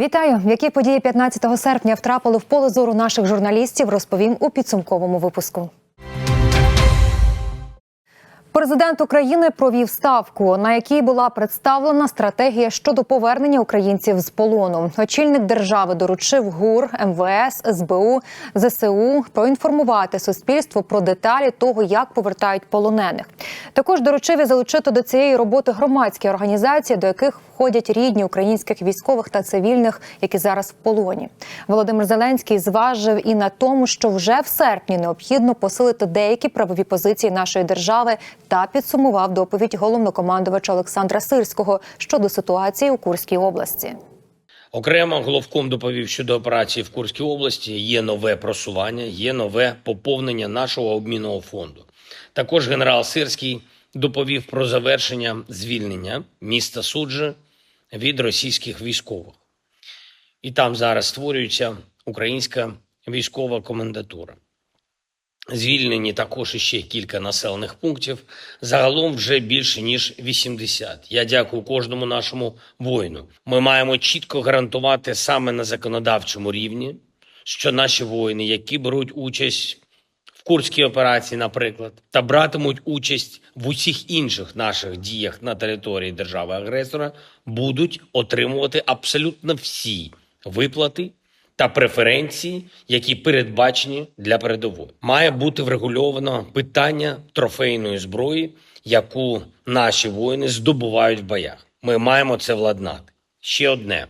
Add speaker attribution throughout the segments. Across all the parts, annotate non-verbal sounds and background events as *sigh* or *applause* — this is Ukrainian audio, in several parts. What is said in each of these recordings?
Speaker 1: Вітаю! Які події 15 серпня втрапили в поле зору наших журналістів, розповім у підсумковому випуску. Президент України провів ставку, на якій була представлена стратегія щодо повернення українців з полону. Очільник держави доручив ГУР, МВС, СБУ, ЗСУ проінформувати суспільство про деталі того, як повертають полонених. Також доручив і залучити до цієї роботи громадські організації, до яких входять рідні українських військових та цивільних, які зараз в полоні. Володимир Зеленський зважив і на тому, що вже в серпні необхідно посилити деякі правові позиції нашої держави та підсумував доповідь головнокомандувача Олександра Сирського щодо ситуації у Курській області.
Speaker 2: Окремо головком доповів щодо операції в Курській області. Є нове просування, є нове поповнення нашого обмінного фонду. Також генерал Сирський доповів про завершення звільнення міста Суджи від російських військових. І там зараз створюється українська військова комендатура. Звільнені також іще кілька населених пунктів. Загалом вже більше ніж 80. Я дякую кожному нашому воїну. Ми маємо чітко гарантувати саме на законодавчому рівні, що наші воїни, які беруть участь в Курській операції, наприклад, та братимуть участь в усіх інших наших діях на території держави-агресора, будуть отримувати абсолютно всі виплати та преференції, які передбачені для передової. Має бути врегульовано питання трофейної зброї, яку наші воїни здобувають в боях. Ми маємо це владнати. Ще одне,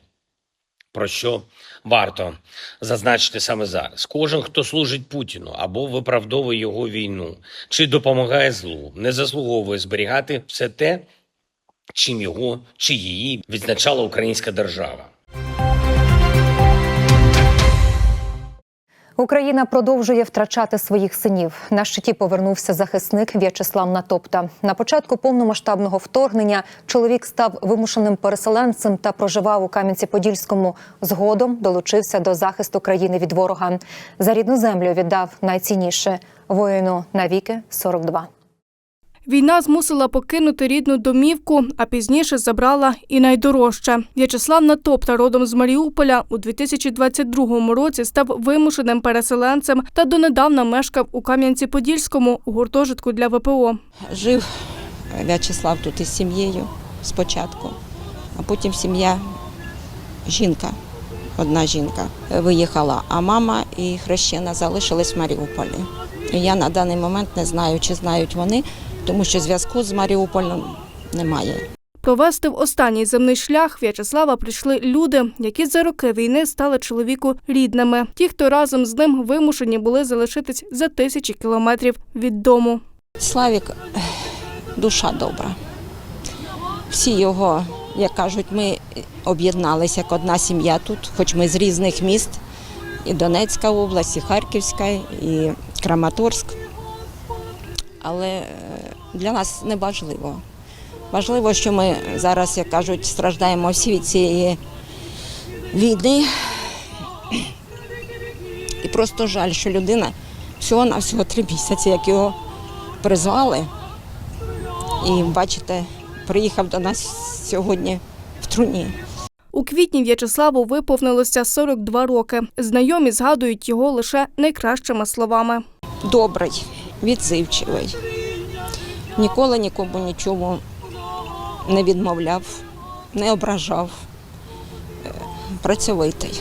Speaker 2: про що варто зазначити саме зараз: кожен, хто служить Путіну або виправдовує його війну, чи допомагає злу, не заслуговує зберігати все те, чим його чи її відзначала українська держава.
Speaker 1: Україна продовжує втрачати своїх синів. На щиті повернувся захисник В'ячеслав Натопта. На початку повномасштабного вторгнення чоловік став вимушеним переселенцем та проживав у Кам'янці-Подільському. Згодом долучився до захисту країни від ворога. За рідну землю віддав найцінніше воїну навіки 42.
Speaker 3: Війна змусила покинути рідну домівку, а пізніше забрала і найдорожче. В'ячеслав Натопта, родом з Маріуполя, у 2022 році став вимушеним переселенцем та донедавна мешкав у Кам'янці-Подільському у гуртожитку для ВПО.
Speaker 4: Жив В'ячеслав тут із сім'єю спочатку, а потім сім'я жінка, одна жінка виїхала, а мама і хрещена залишились в Маріуполі. Я на даний момент не знаю, чи знають вони, тому що зв'язку з Маріуполем немає.
Speaker 3: Провести в останній земний шлях В'ячеслава прийшли люди, які за роки війни стали чоловіку рідними. Ті, хто разом з ним вимушені були залишитись за тисячі кілометрів від дому.
Speaker 4: Славік душа добра. Всі його, як кажуть, ми об'єдналися як одна сім'я тут, хоч ми з різних міст, і Донецька область, і Харківська, і Краматорськ. Але е, для нас не важливо. Важливо, що ми зараз, як кажуть, страждаємо всі від цієї війни. І просто жаль, що людина всього на всього три місяці, як його призвали. І бачите, приїхав до нас сьогодні в труні.
Speaker 3: У квітні В'ячеславу виповнилося 42 роки. Знайомі згадують його лише найкращими словами.
Speaker 4: Добрий, відзивчивий. Ніколи нікому нічому не відмовляв, не ображав, Е, працьовитий.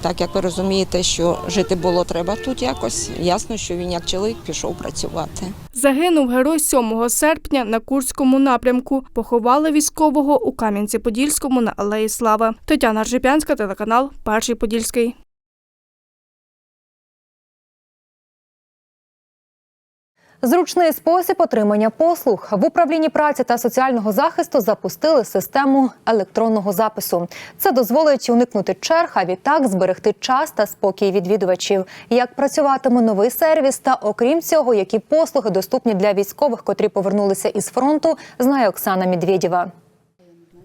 Speaker 4: Так як ви розумієте, що жити було треба тут якось, ясно, що він як чоловік пішов працювати.
Speaker 3: Загинув герой 7 серпня на Курському напрямку. Поховали військового у Кам'янці-Подільському на Алеї Слави. Тетяна Ржепянська, телеканал Перший Подільський.
Speaker 1: Зручний спосіб отримання послуг в управлінні праці та соціального захисту запустили систему електронного запису. Це дозволить уникнути черг, а відтак зберегти час та спокій відвідувачів. Як працюватиме новий сервіс, та окрім цього, які послуги доступні для військових, котрі повернулися із фронту, знає Оксана Медведєва.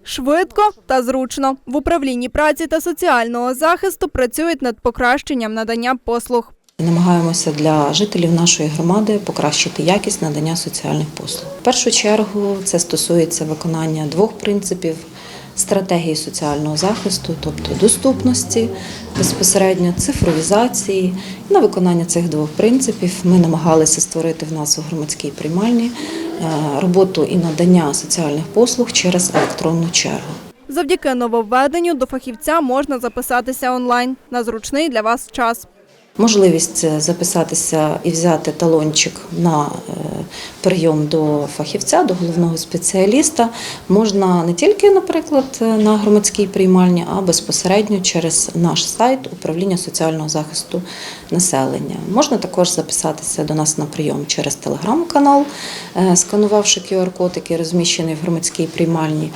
Speaker 5: Швидко та зручно в управлінні праці та соціального захисту працюють над покращенням надання послуг.
Speaker 6: Намагаємося для жителів нашої громади покращити якість надання соціальних послуг. В першу чергу це стосується виконання двох принципів стратегії соціального захисту, тобто доступності, безпосередньо цифровізації. На виконання цих двох принципів ми намагалися створити в нас у громадській приймальні е, роботу і надання соціальних послуг через електронну чергу.
Speaker 5: Завдяки нововведенню до фахівця можна записатися онлайн на зручний для вас час.
Speaker 6: Можливість е, записатися і взяти талончик на е, прийом до фахівця, до головного спеціаліста можна не тільки, наприклад, е, на громадській приймальні, а безпосередньо через наш сайт управління соціального захисту населення. Можна також записатися до нас на прийом через телеграм-канал, сканувавши QR-код, який розміщений в громадській приймальні.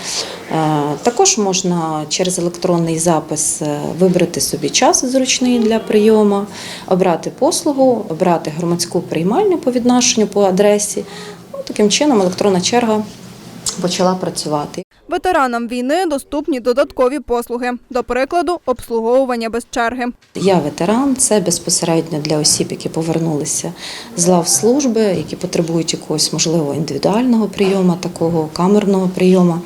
Speaker 6: Також можна через електронний запис вибрати собі час зручний для прийому, обрати послугу, обрати громадську приймальню по відношенню по адресі. Ну, Таким чином електронна черга почала працювати.
Speaker 5: Ветеранам війни доступні додаткові послуги, до прикладу, обслуговування без черги.
Speaker 6: Я ветеран, це безпосередньо для осіб, які повернулися з лав служби, які потребують якогось можливо індивідуального прийому, такого камерного прийому.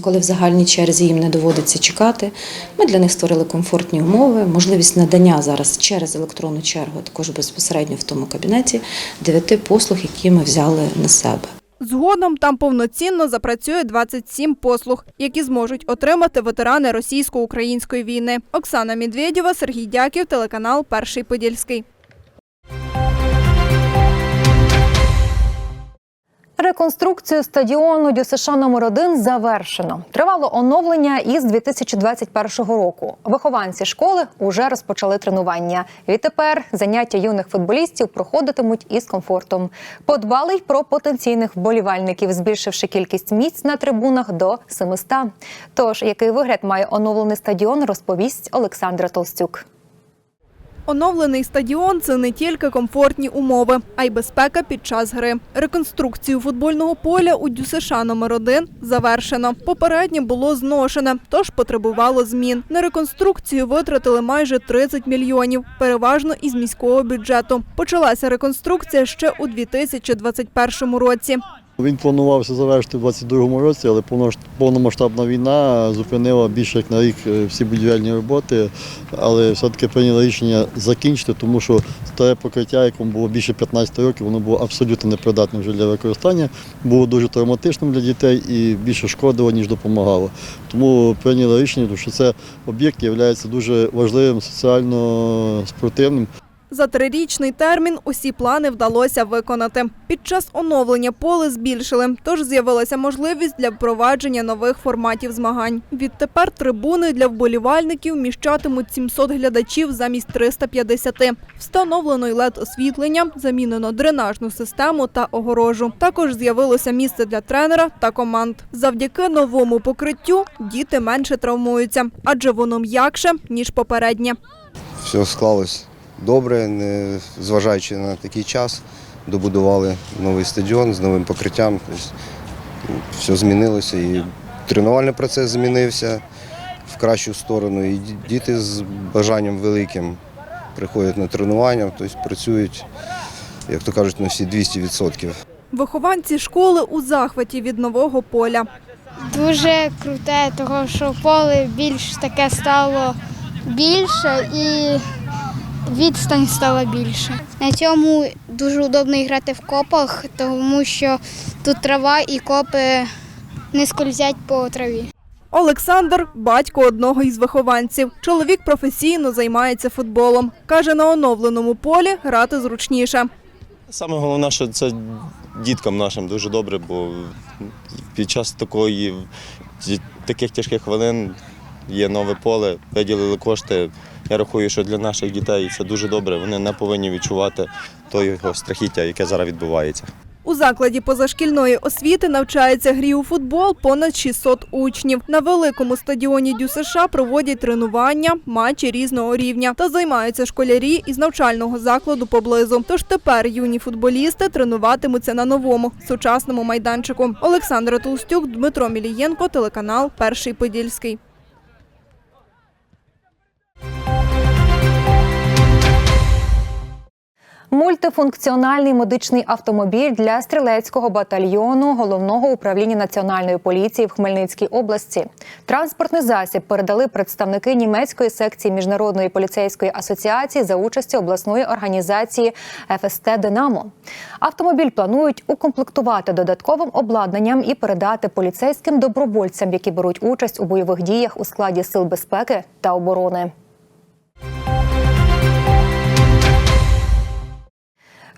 Speaker 6: Коли в загальній черзі їм не доводиться чекати, ми для них створили комфортні умови, можливість надання зараз через електронну чергу, також безпосередньо в тому кабінеті, дев'яти послуг, які ми взяли на себе.
Speaker 5: Згодом там повноцінно запрацює 27 послуг, які зможуть отримати ветерани російсько-української війни. Оксана Медведєва, Сергій Дяків, телеканал Перший Подільський.
Speaker 1: Реконструкцію стадіону ДЮСШ номер 1 завершено. Тривало оновлення із 2021 року. Вихованці школи уже розпочали тренування. Відтепер заняття юних футболістів проходитимуть із комфортом. Подбали й про потенційних вболівальників, збільшивши кількість місць на трибунах до 700. Тож, який вигляд має оновлений стадіон, розповість Олександра Толстюк.
Speaker 5: Оновлений стадіон це не тільки комфортні умови, а й безпека під час гри. Реконструкцію футбольного поля у ДЮСШ номер 1 завершено. Попереднє було зношене, тож потребувало змін. На реконструкцію витратили майже 30 мільйонів, переважно із міського бюджету. Почалася реконструкція ще у 2021 році.
Speaker 7: Він планувався завершити в 22-му році, але повномасштабна війна зупинила більше як на рік е, всі будівельні роботи, але все-таки прийняли рішення закінчити, тому що старе покриття, якому було більше 15 років, воно було абсолютно непридатним вже для використання, було дуже травматичним для дітей і більше шкодило, ніж допомагало. Тому прийняли рішення, що це об'єкт є дуже важливим соціально спортивним.
Speaker 5: За трирічний термін усі плани вдалося виконати. Під час оновлення поле збільшили, тож з'явилася можливість для впровадження нових форматів змагань. Відтепер трибуни для вболівальників вміщатимуть 700 глядачів замість 350. Встановлено й led освітлення, замінено дренажну систему та огорожу. Також з'явилося місце для тренера та команд. Завдяки новому покриттю діти менше травмуються, адже воно м'якше ніж попереднє.
Speaker 8: все склалось добре, не зважаючи на такий час, добудували новий стадіон з новим покриттям. Тобто, все змінилося і тренувальний процес змінився в кращу сторону. І діти з бажанням великим приходять на тренування, тобто працюють, як то кажуть, на всі 200%.
Speaker 5: Вихованці школи у захваті від нового поля.
Speaker 9: Дуже круте, того що поле більш таке стало більше і відстань стала більше. На цьому дуже удобно грати в копах, тому що тут трава і копи не скользять по траві.
Speaker 5: Олександр батько одного із вихованців. Чоловік професійно займається футболом. Каже, на оновленому полі грати зручніше.
Speaker 10: Саме головне, що це діткам нашим дуже добре, бо під час такої таких тяжких хвилин є нове поле, виділили кошти. Я рахую, що для наших дітей це дуже добре. Вони не повинні відчувати того страхіття, яке зараз відбувається.
Speaker 5: У закладі позашкільної освіти навчається грі у футбол понад 600 учнів. На великому стадіоні ДЮСШ проводять тренування, матчі різного рівня та займаються школярі із навчального закладу поблизу. Тож тепер юні футболісти тренуватимуться на новому сучасному майданчику. Олександра Толстюк, Дмитро Мілієнко, телеканал Перший Подільський.
Speaker 1: Мультифункціональний медичний автомобіль для стрілецького батальйону головного управління національної поліції в Хмельницькій області. Транспортний засіб передали представники німецької секції міжнародної поліцейської асоціації за участі обласної організації ФСТ Динамо. Автомобіль планують укомплектувати додатковим обладнанням і передати поліцейським добровольцям, які беруть участь у бойових діях у складі сил безпеки та оборони.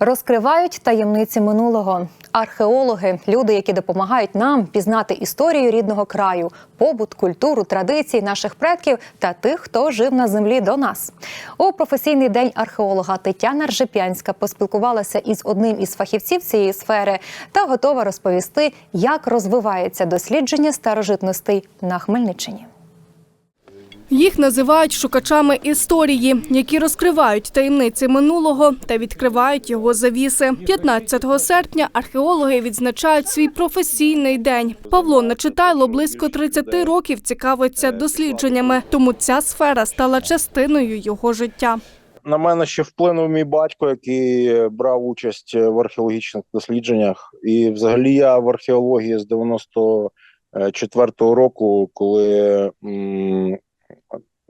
Speaker 1: Розкривають таємниці минулого. Археологи люди, які допомагають нам пізнати історію рідного краю, побут, культуру, традиції наших предків та тих, хто жив на землі до нас. У професійний день археолога Тетяна Ржепянська поспілкувалася із одним із фахівців цієї сфери та готова розповісти, як розвивається дослідження старожитностей на Хмельниччині.
Speaker 3: Їх називають шукачами історії, які розкривають таємниці минулого та відкривають його завіси. 15 серпня археологи відзначають свій професійний день. Павло Нечитайло близько 30 років цікавиться дослідженнями, тому ця сфера стала частиною його життя.
Speaker 11: На мене ще вплинув мій батько, який брав участь в археологічних дослідженнях. І взагалі я в археології з 94-го року, коли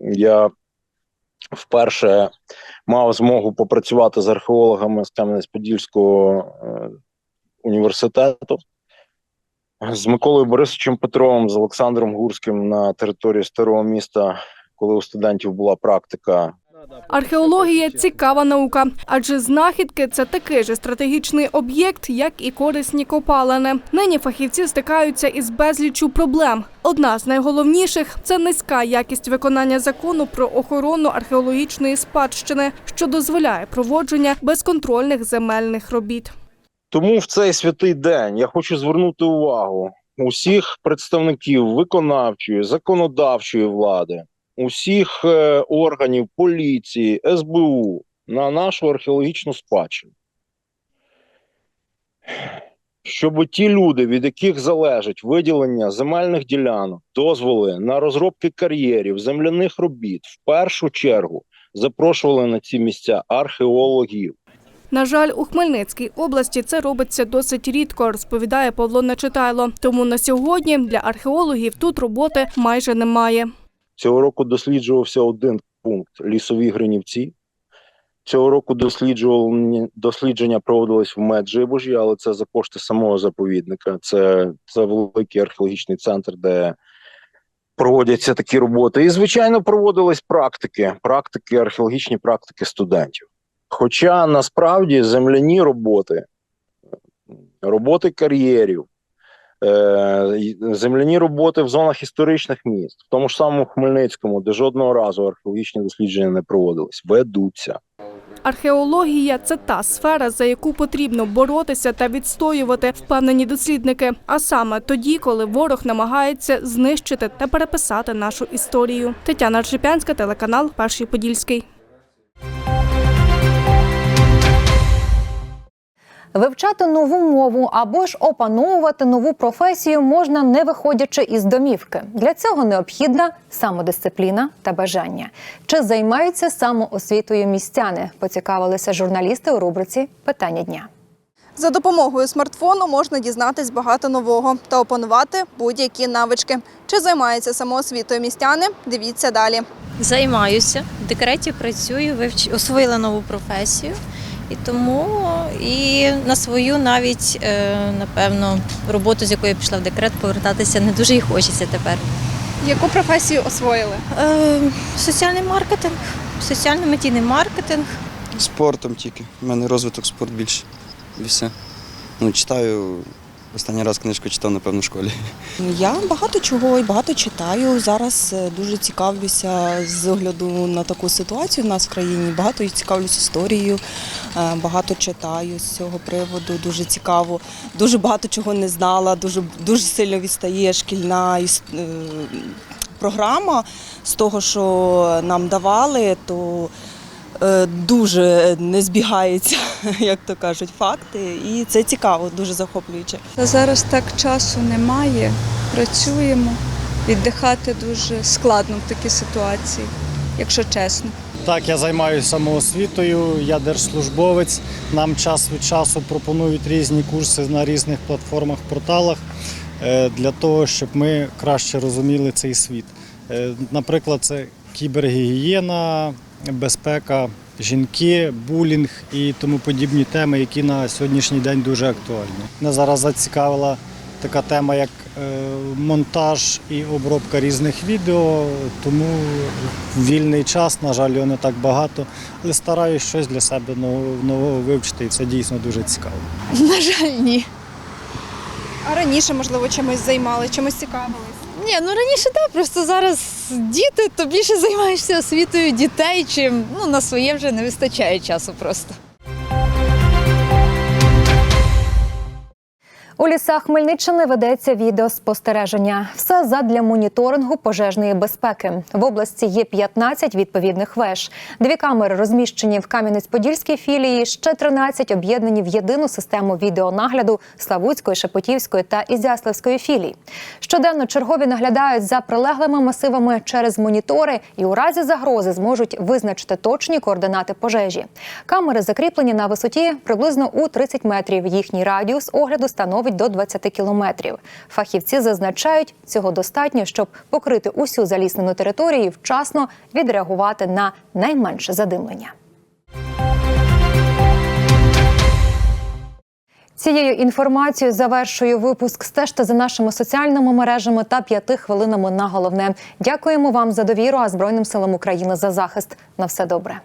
Speaker 11: я вперше мав змогу попрацювати з археологами з Кам'янець-Подільського е, університету. З Миколою Борисовичем Петровим, з Олександром Гурським на території старого міста, коли у студентів була практика
Speaker 3: Археологія цікава наука, адже знахідки це такий же стратегічний об'єкт, як і корисні копалини. Нині фахівці стикаються із безліччю проблем. Одна з найголовніших це низька якість виконання закону про охорону археологічної спадщини, що дозволяє проводження безконтрольних земельних робіт.
Speaker 11: Тому в цей святий день я хочу звернути увагу усіх представників виконавчої, законодавчої влади, усіх е, органів поліції, СБУ на нашу археологічну спадщину. Щоб ті люди, від яких залежить виділення земельних ділянок, дозволи на розробки кар'єрів, земляних робіт, в першу чергу запрошували на ці місця археологів.
Speaker 3: На жаль, у Хмельницькій області це робиться досить рідко, розповідає Павло Нечитайло. Тому на сьогодні для археологів тут роботи майже немає.
Speaker 11: Цього року досліджувався один пункт лісові гринівці. Цього року дослідження проводились в Меджибожі, але це за кошти самого заповідника. Це, це великий археологічний центр, де проводяться такі роботи. І, звичайно, проводились практики, практики, археологічні практики студентів. Хоча насправді земляні роботи, роботи кар'єрів, земляні роботи в зонах історичних міст, в тому ж самому Хмельницькому, де жодного разу археологічні дослідження не проводились, ведуться.
Speaker 3: Археологія це та сфера, за яку потрібно боротися та відстоювати, впевнені дослідники. А саме тоді, коли ворог намагається знищити та переписати нашу історію. Тетяна Ржепянська, телеканал Перший Подільський.
Speaker 1: Вивчати нову мову або ж опановувати нову професію можна не виходячи із домівки. Для цього необхідна самодисципліна та бажання. Чи займаються самоосвітою містяни? Поцікавилися журналісти у рубриці Питання дня.
Speaker 5: За допомогою смартфону можна дізнатись багато нового та опанувати будь-які навички. Чи займаються самоосвітою містяни? Дивіться далі.
Speaker 12: Займаюся, в декреті працюю, вивч... освоїла нову професію. І тому і на свою навіть, е, напевно, роботу, з якої я пішла в декрет, повертатися не дуже і хочеться тепер.
Speaker 5: Яку професію освоїли?
Speaker 12: Е, Соціальний маркетинг, соціально-медійний маркетинг.
Speaker 13: Спортом тільки. У мене розвиток спорт більше. І все. Ну, читаю. Останній раз книжку читав, напевно, в школі.
Speaker 14: Я багато чого і багато читаю. Зараз е, дуже цікавлюся з огляду на таку ситуацію в нас в країні. Багато цікавлюсь історією, е, багато читаю з цього приводу. Дуже цікаво. Дуже багато чого не знала. Дуже дуже сильно відстає шкільна е, програма з того, що нам давали, то дуже не збігаються, *laughs* як то кажуть, факти. І це цікаво, дуже захоплююче.
Speaker 15: Зараз так часу немає. Працюємо. Віддихати дуже складно в такій ситуації, якщо чесно.
Speaker 16: Так, я займаюся самоосвітою, я держслужбовець. Нам час від часу пропонують різні курси на різних платформах, порталах е, для того, щоб ми краще розуміли цей світ. Е, Наприклад, це кібергігієна, безпека, жінки, булінг і тому подібні теми, які на сьогоднішній день дуже актуальні. Мене зараз зацікавила така тема, як е, монтаж і обробка різних відео, тому вільний час, на жаль, його не так багато, але стараюсь щось для себе нового, вивчити, і це дійсно дуже цікаво.
Speaker 17: На жаль, ні.
Speaker 5: А раніше, можливо, чимось займали, чимось цікавились?
Speaker 17: Ні, ну раніше так, просто зараз діти, то більше займаєшся освітою дітей, чим ну, на своє вже не вистачає часу просто.
Speaker 1: У лісах Хмельниччини ведеться відеоспостереження. Все задля моніторингу пожежної безпеки. В області є 15 відповідних веж. Дві камери розміщені в Кам'янець-Подільській філії, ще 13 об'єднані в єдину систему відеонагляду Славутської, Шепетівської та Ізяславської філій. Щоденно чергові наглядають за прилеглими масивами через монітори і у разі загрози зможуть визначити точні координати пожежі. Камери закріплені на висоті приблизно у 30 метрів. Їхній радіус огляду становить до 20 кілометрів. Фахівці зазначають, цього достатньо, щоб покрити усю заліснену територію і вчасно відреагувати на найменше задимлення. Цією інформацією завершую випуск. Стежте за нашими соціальними мережами та п'яти хвилинами на головне. Дякуємо вам за довіру, а Збройним силам України за захист. На все добре.